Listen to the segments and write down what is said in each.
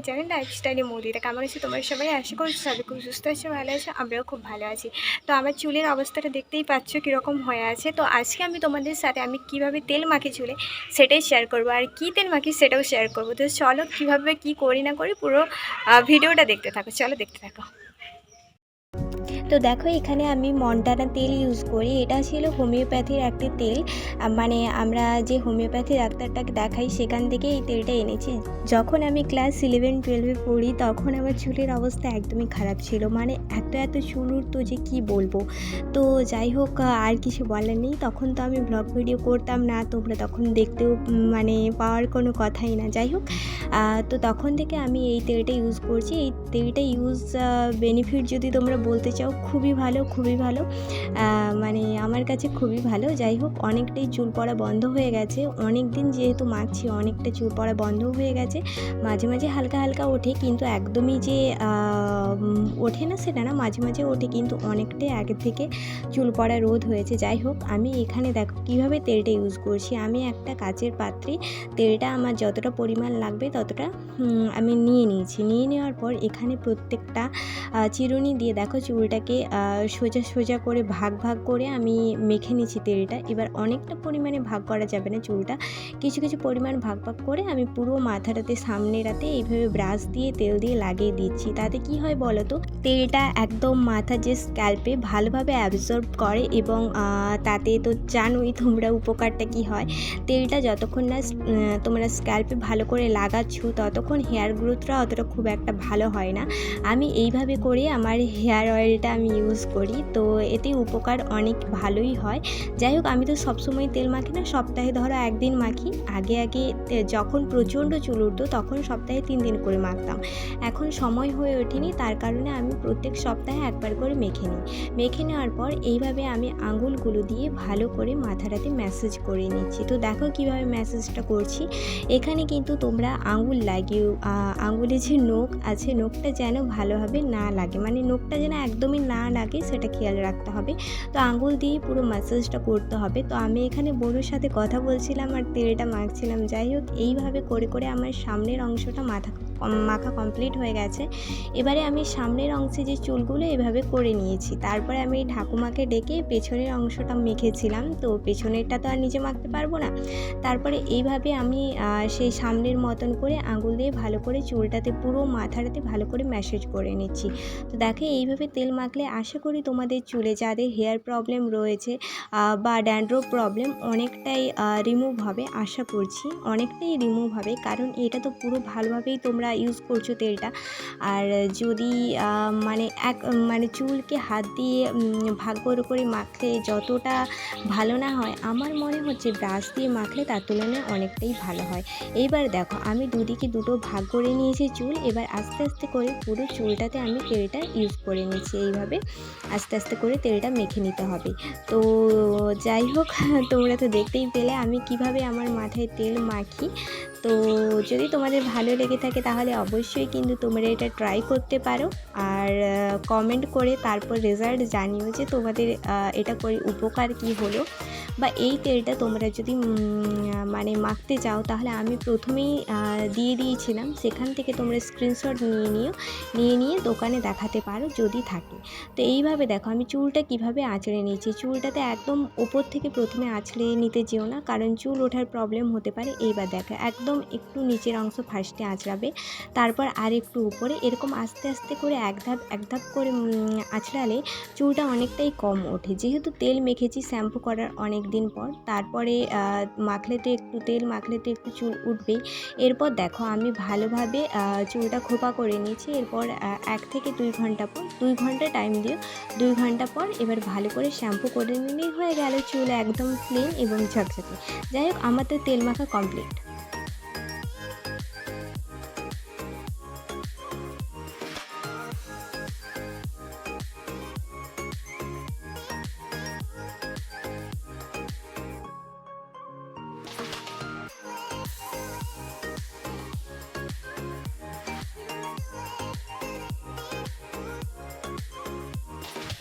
My channel লাইফস্টাইলে মোদিটা কেমন আছে তোমার সবাই? আশা করছি সবাই খুব সুস্থ আছে, ভালো আছে আমরাও খুব ভালো আছি। তো আমার চুলের অবস্থাটা দেখতেই পাচ্ছ কীরকম হয়ে আছে। তো আজকে আমি তোমাদের সাথে আমি কীভাবে তেল মাখি চুলে সেটাই শেয়ার করব। আর কি তেল মাখি সেটাও শেয়ার করব। তো চলো কীভাবে কি করি না করি পুরো ভিডিওটা দেখতে থাকো। চলো দেখতে থাকো। তো দেখো, এখানে আমি মন্টানা তেল ইউজ করি। এটা ছিল হোমিওপ্যাথির একটি তেল। মানে আমরা যে হোমিওপ্যাথি ডাক্তারটাকে দেখাই, সেখান থেকে এই তেলটা এনেছি। যখন আমি ক্লাস ইলেভেন টুয়েলভে পড়ি, তখন আমার চুলের অবস্থা একদমই খারাপ ছিল। মানে এত এত চুল উঠতো যে কি বলব? তো যাই হোক আর কিছু বলার নেই। তখন তো আমি ব্লগ ভিডিও করতাম না, তোমরা তখন দেখতেও মানে পাওয়ার কোনো কথাই না। যাই হোক তো তখন থেকে আমি এই তেলটা ইউজ করছি। এই তেলটা ইউজ বেনিফিট যদি তোমরা বলতে চাও খুবই ভালো খুবই ভালো। মানে আমার কাছে খুবই ভালো। যাই হোক, অনেকটাই চুল পড়া বন্ধ হয়ে গেছে। অনেক দিন যেহেতু মাখছি, অনেকটা চুল পড়া বন্ধ হয়ে গেছে। মাঝে মাঝে হালকা হালকা ওঠে, কিন্তু একদমই যে ওঠে না সেটা না, মাঝে মাঝে ওঠে, কিন্তু অনেকটাই আগে থেকে চুল পড়া রোধ হয়েছে। যাই হোক, আমি এখানে দেখো কীভাবে তেলটা ইউজ করছি। আমি একটা কাচের পাত্রে তেলটা আমার যতটা পরিমাণ লাগবে ততটা আমি নিয়ে নিয়েছি। নিয়ে নেওয়ার পর এখানে প্রত্যেকটা চিরুনি দিয়ে দেখো চুলটাকে আহ, সোজা সোজা করে ভাগ ভাগ করে আমি মেখে নিচ্ছি তেলটা। এবার অনেকটা পরিমাণে ভাগ করা যাবে না চুলটা। কিছু কিছু পরিমাণ ভাগ ভাগ করে আমি পুরো মাথাটাতে সামনেটাতে এইভাবে ব্রাশ দিয়ে তেল দিয়ে লাগিয়ে দিচ্ছি। তাতে কি হয় বলো তো? তেলটা একদম মাথা যে স্ক্যাল্পে ভালোভাবে অ্যাবজর্ব করে এবং তাতে তো জানোই তোমরা উপকারটা কি হয়। তেলটা যতক্ষণ না তোমরা স্ক্যাল্পে ভালো করে লাগাচ্ছ ততক্ষণ হেয়ার গ্রোথটা অতটা খুব একটা ভালো হয় না। আমি এইভাবে করে আমার হেয়ার অয়েলটা আমি ইউজ করি। তো এতে উপকার অনেক ভালোই হয়। যাই হোক আমি তো সবসময় তেল মাখি না, সপ্তাহে ধরো একদিন মাখি। আগে আগে যখন প্রচণ্ড চুল উঠতো, তখন সপ্তাহে তিন দিন করে মাখতাম। এখন সময় হয়ে ওঠেনি, তার কারণে আমি প্রত্যেক সপ্তাহে একবার করে মেখে নিই। মেখে নেওয়ার পর এইভাবে আমি আঙুলগুলো দিয়ে ভালো করে মাথাটাতে ম্যাসেজ করে নিচ্ছি। তো দেখো কীভাবে ম্যাসেজটা করছি। এখানে কিন্তু তোমরা আঙুল লাগিয়ে আঙুলে যে নখ আছে, নখটা যেন ভালোভাবে না লাগে। মানে নখটা যেন একদমই না লাগে সেটা খেয়াল রাখতে হবে। তো আঙুল দিয়ে পুরো ম্যাসাজটা করতে হবে। তো আমি এখানে বড়ুর সাথে কথা বলছিলাম আর তেলটা মাখছিলাম। যাই হোক, এইভাবে করে করে আমার সামনের অংশটা মাথা মাখা কমপ্লিট হয়ে গেছে। এবারে আমি সামনের অংশে যে চুলগুলো এভাবে করে নিয়েছি, তারপরে আমি ঠাকুমাকে ডেকে পেছনের অংশটা মেখেছিলাম। তো পেছনেরটা তো আর নিজে মাখতে পারব না। তারপরে এইভাবে আমি সেই সামনের মতন করে আঙুল দিয়ে ভালো করে চুলটাতে, পুরো মাথাটাতে ভালো করে ম্যাসেজ করে নিচ্ছি। তো দেখে এইভাবে তেল মাখলে আশা করি তোমাদের চুলে যাদের হেয়ার প্রবলেম রয়েছে বা ড্যান্ড্রফ প্রবলেম অনেকটাই রিমুভ হবে। আশা করছি অনেকটাই রিমুভ হবে। কারণ এটা তো পুরো ভালোভাবেই তোমরা ইউজ করছ তেলটা। আর যদি মানে এক মানে চুলকে হাত দিয়ে ভাগ করে করে মাখলে যতটা ভালো না হয়, আমার মনে হচ্ছে ব্রাশ দিয়ে মাখলে তার তুলনায় অনেকটাই ভালো হয়। এইবার দেখো, আমি দুদিকে দুটো ভাগ করে নিয়েছি চুল, এবার আস্তে আস্তে করে পুরো চুলটাতে আমি তেলটা ইউজ করে নিয়েছি এইভাবে আস্তে আস্তে করে তেলটা মেখে নিতে হবে। তো যাই হোক, তোমরা তো দেখতেই পেলে আমি কীভাবে আমার মাথায় তেল মাখি। তো যদি তোমাদের ভালো লেগে থাকে তাহলে অবশ্যই কিন্তু তোমরা এটা ট্রাই করতে পারো। আর কমেন্ট করে তারপর রেজাল্ট জানিও যে তোমাদের এটা করে উপকার কি হলো। বা এই তেলটা তোমরা যদি মানে মাখতে চাও, তাহলে আমি প্রথমেই দিয়ে দিয়েছিলাম। সেখান থেকে তোমরা স্ক্রিনশট নিয়ে নিও, নিয়ে নিয়ে দোকানে দেখাতে পারো যদি থাকে। তো এইভাবে দেখো, আমি চুলটা কীভাবে আঁচড়ে নিয়েছি। চুলটাতে একদম ওপর থেকে প্রথমে আঁচড়ে নিতে যেও না, কারণ চুল ওঠার প্রবলেম হতে পারে। এইবার দেখো, একদম একটু নিচের অংশ ফার্স্টে আঁচড়াবে, তারপর আর একটু উপরে। এরকম আস্তে আস্তে করে এক ধাপ এক ধাপ করে আঁচড়ালে চুলটা অনেকটাই কম ওঠে। যেহেতু তেল মেখেছি, শ্যাম্পু করার অনেক দিন পর। তারপরে মাখলেতে একটু তেল মাখলেতে একটু চুল উঠবে এরপর দেখো, আমি ভালোভাবে চুলটা খোপা করে নিয়েছি। এরপর এক থেকে দুই ঘণ্টা পর, দুই ঘণ্টা টাইম দিও। দুই ঘণ্টা পর এবার ভালো করে শ্যাম্পু করে নিলেই হয়ে গেল চুল একদম প্লেন এবং ঝকঝকে। যাই হোক, আমার তো তেল মাখা কমপ্লিট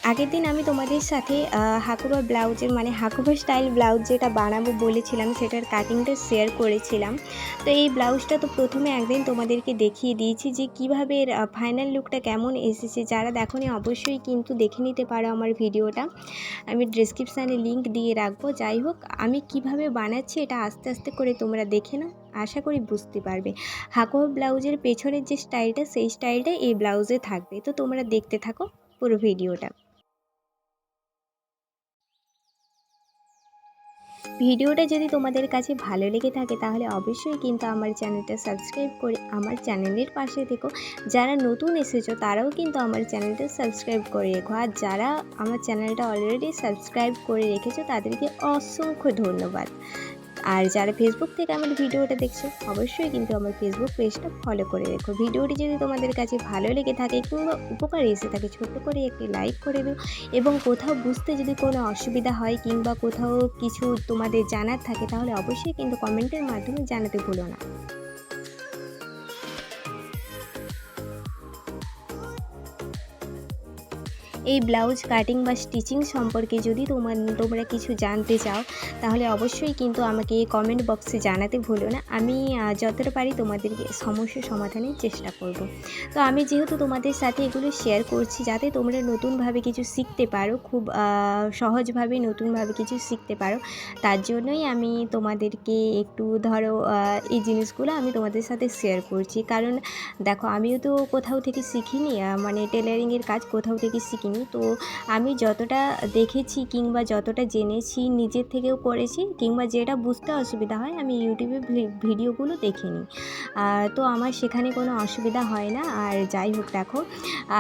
আগের দিন আমি তোমাদের সাথে হাকুবা ব্লাউজের মানে হাকুবা স্টাইল ব্লাউজ যেটা বানাবো বলেছিলাম, সেটার কাটিংটা শেয়ার করেছিলাম। তো এই ব্লাউজটা তো প্রথমে একদিন তোমাদেরকে দেখিয়ে দিয়েছি যে কীভাবে এর ফাইনাল লুকটা কেমন এসেছে। যারা দেখোনি, অবশ্যই কিন্তু দেখে নিতে পারো আমার ভিডিওটা। আমি ডিসক্রিপশানে লিঙ্ক দিয়ে রাখব। যাই হোক, আমি কীভাবে বানাচ্ছি এটা আস্তে আস্তে করে তোমরা দেখে নাও। আশা করি বুঝতে পারবে। হাকুবা ব্লাউজের পেছনের যে স্টাইলটা সেই স্টাইলটা এই ব্লাউজে থাকবে। তো তোমরা দেখতে থাকো পুরো ভিডিওটা। ভিডিওটা যদি তোমাদের কাছে ভালো লেগে থাকে তাহলে অবশ্যই কিন্তু আমার চ্যানেলটা সাবস্ক্রাইব করে আমার চ্যানেলের পাশে থেকো। যারা নতুন এসেছ তারাও কিন্তু আমার চ্যানেলটা সাবস্ক্রাইব করে রেখো। আর যারা আমার চ্যানেলটা অলরেডি সাবস্ক্রাইব করে রেখেছো তাদেরকে অসংখ্য ধন্যবাদ। আর যারা ফেসবুক থেকে আমার ভিডিওটা দেখছ, অবশ্যই কিন্তু আমার ফেসবুক পেজটা ফলো করে রেখো। ভিডিওটি যদি তোমাদের কাছে ভালো লেগে থাকে কিংবা উপকার এসে থাকে, ছোট্ট করে একটি লাইক করে দিও এবং কোথাও বুঝতে যদি কোনো অসুবিধা হয় কিংবা কোথাও কিছু তোমাদের জানার থাকে, তাহলে অবশ্যই কিন্তু কমেন্টের মাধ্যমে জানাতে ভুলো না। এই ব্লাউজ কাটিং বা স্টিচিং সম্পর্কে যদি তোমার, তোমরা কিছু জানতে চাও, তাহলে অবশ্যই কিন্তু আমাকে কমেন্ট বক্সে জানাতে ভুলো না। আমি যতটা পারি তোমাদেরকে সমস্যা সমাধানের চেষ্টা করব। তো আমি যেহেতু তোমাদের সাথে এগুলো শেয়ার করছি, যাতে তোমরা নতুনভাবে কিছু শিখতে পারো, খুব সহজভাবে নতুনভাবে কিছু শিখতে পারো, তার জন্যই আমি তোমাদেরকে একটু ধরো এই জিনিসগুলো আমি তোমাদের সাথে শেয়ার করছি। কারণ দেখো, আমিও তো কোথাও থেকে শিখিনি মানে টেলারিংয়ের কাজ কোথাও থেকে শিখিনি। তো আমি যতটা দেখেছি কিংবা যতটা জেনেছি, নিজের থেকেও করেছি কিংবা যেটা বুঝতে অসুবিধা হয়, আমি ইউটিউবে ভিডিওগুলো দেখে নিই তো আমার সেখানে কোনো অসুবিধা হয় না। আর যাই হোক দেখো,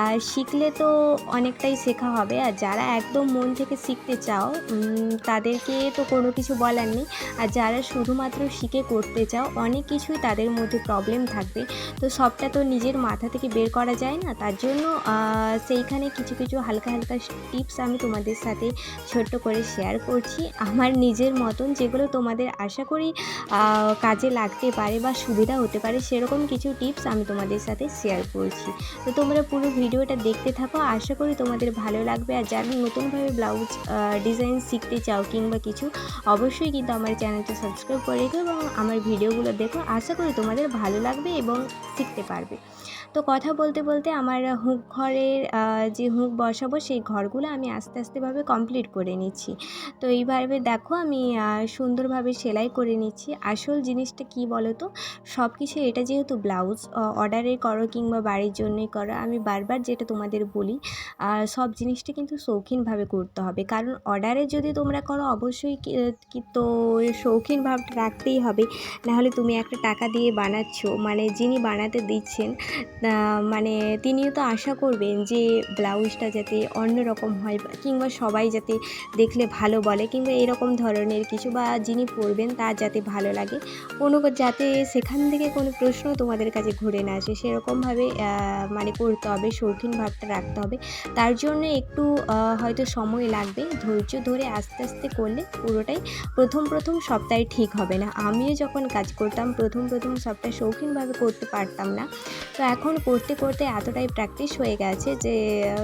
আর শিখলে তো অনেকটাই শেখা হবে। আর যারা একদম মন থেকে শিখতে চাও তাদেরকে তো কোনো কিছু বলার নেই। আর যারা শুধুমাত্র শিখে করতে চাও, অনেক কিছুই তাদের মধ্যে প্রবলেম থাকবে। তো সবটা তো নিজের মাথা থেকে বের করা যায় না। তার জন্য সেইখানে কিছু কিছু হালকা হালকা টিপস আমি তোমাদের সাথে ছোট্ট করে শেয়ার করছি। আমার নিজের মতন যেগুলো তোমাদের আশা করি কাজে লাগতে পারে বা সুবিধা হতে পারে, সেরকম কিছু টিপস আমি তোমাদের সাথে শেয়ার করছি। তো তোমরা পুরো ভিডিওটা দেখতে থাকো। আশা করি তোমাদের ভালো লাগবে। আর যারা নতুনভাবে ব্লাউজ ডিজাইন শিখতে চাও কিংবা কিছু, অবশ্যই কিন্তু আমার চ্যানেলটা সাবস্ক্রাইব করে রেখো এবং আমার ভিডিওগুলো দেখো। আশা করি তোমাদের ভালো লাগবে এবং শিখতে পারবে। তো কথা বলতে বলতে আমার হুঁক ঘরের যে হুক বসাবো সেই ঘরগুলো আমি আস্তে, আস্তেভাবে কমপ্লিট করে নিচ্ছি। তো এইভাবে দেখো আমি সুন্দরভাবে সেলাই করে নিচ্ছি। আসল জিনিসটা কি বলো তো সব কিছু এটা যেহেতু ব্লাউজ অর্ডারে করো কিংবা বাড়ির জন্যই করো, আমি বারবার যেটা তোমাদের বলি সব জিনিসটা কিন্তু শৌখিনভাবে করতে হবে। কারণ অর্ডারে যদি তোমরা করো, অবশ্যই তো শৌখিন ভাবটা রাখতেই হবে। নাহলে তুমি একটা টাকা দিয়ে বানাচ্ছ মানে যিনি বানাতে দিচ্ছেন মানে তিনিও তো আশা করবেন যে ব্লাউজটা যাতে অন্য রকম হয় কিংবা সবাই যাতে দেখলে ভালো বলে কিংবা এরকম ধরনের কিছু বা যিনি পরবেন তার যাতে ভালো লাগে। কোনো যাতে সেখান থেকে কোনো প্রশ্ন তোমাদের কাছে ঘুরে না আসে, সেরকমভাবে মানে করতে হবে, শৌখিন ভাবটা রাখতে হবে। তার জন্য একটু হয়তো সময় লাগবে, ধৈর্য ধরে আস্তে আস্তে করলে পুরোটাই প্রথম প্রথম সপ্তাহে ঠিক হবে না। আমিও যখন কাজ করতাম, প্রথম প্রথম সপ্তাহে শৌখিনভাবে করতে পারতাম না। তো এখন করতে করতে এতটাই প্র্যাকটিস হয়ে গেছে যে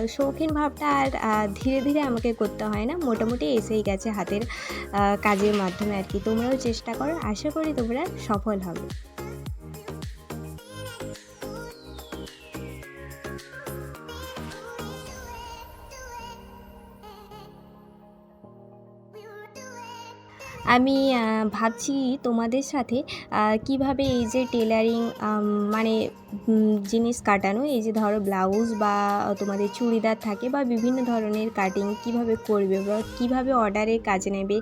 শৌখিন ভাবটা আর ধীরে ধীরে আমাকে করতে হয় না। মোটামুটি এসেই গেছে হাতের কাজের মাধ্যমে আর কি। তোমরাও চেষ্টা করো। আশা করি তোমরা সফল হবে। আমি ভাবছি তোমাদের সাথে কীভাবে এই যে টেলারিং মানে জিনিস কাটানো, এই যে ধরো ব্লাউজ বা তোমাদের চুড়িদার থাকে বা বিভিন্ন ধরনের কাটিং কীভাবে করবে বা কীভাবে অর্ডারে কাজে নেবে,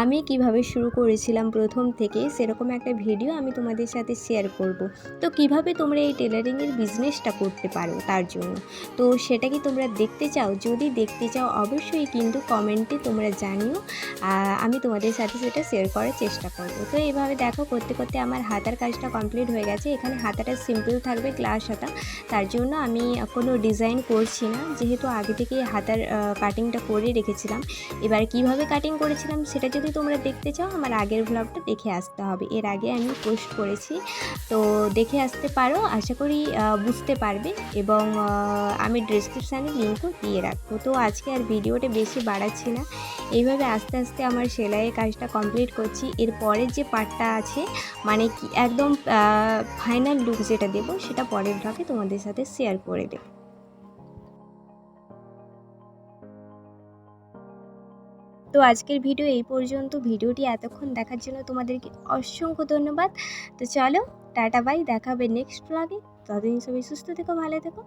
আমি কীভাবে শুরু করেছিলাম প্রথম থেকে, সেরকম একটা ভিডিও আমি তোমাদের সাথে শেয়ার করব। তো কীভাবে তোমরা এই টেলারিংয়ের বিজনেসটা করতে পারো তার জন্য? তো সেটা কি তোমরা দেখতে চাও? যদি দেখতে চাও, অবশ্যই কিন্তু কমেন্টে তোমরা জানিও। আমি তোমাদের সাথে সেটা শেয়ার করার চেষ্টা করব। তো এইভাবে দেখো, করতে করতে আমার হাতার কাজটা কমপ্লিট হয়ে গেছে। এখানে হাতাটা সিম্পল থাকবে গ্লাস হাতা। তার জন্য আমি কোনো ডিজাইন করছি না। যেহেতু আগে থেকেই হাতার কাটিংটা করে রেখেছিলাম। এবার কীভাবে কাটিং করেছিলাম সেটা যদি তোমরা দেখতে চাও, আমার আগের ব্লগটা দেখে আসতে হবে। এর আগে আমি পোস্ট করেছি। তো দেখে আসতে পারো, আশা করি বুঝতে পারবে। এবং আমি ডিসক্রিপশানে লিঙ্কও দিয়ে রাখব। তো আজকে আর ভিডিওটা বেশি বাড়াচ্ছি না। এইভাবে আস্তে আস্তে আমার সেলাইয়ের কাজটা কমপ্লিট করছি। এর পরের যে পার্টটা আছে মানে কি একদম ফাইনাল লুক যেটা দেবো, সেটা পরের ব্লগে তোমাদের সাথে শেয়ার করে দেবো। তো আজকের ভিডিও এই পর্যন্ত। ভিডিওটি এতক্ষণ দেখার জন্য তোমাদেরকে অসংখ্য ধন্যবাদ। তো চলো, টাটা বাই দেখাবে নেক্সট ব্লগে ততদিন সবাই সুস্থ থেকো, ভালো থেকো।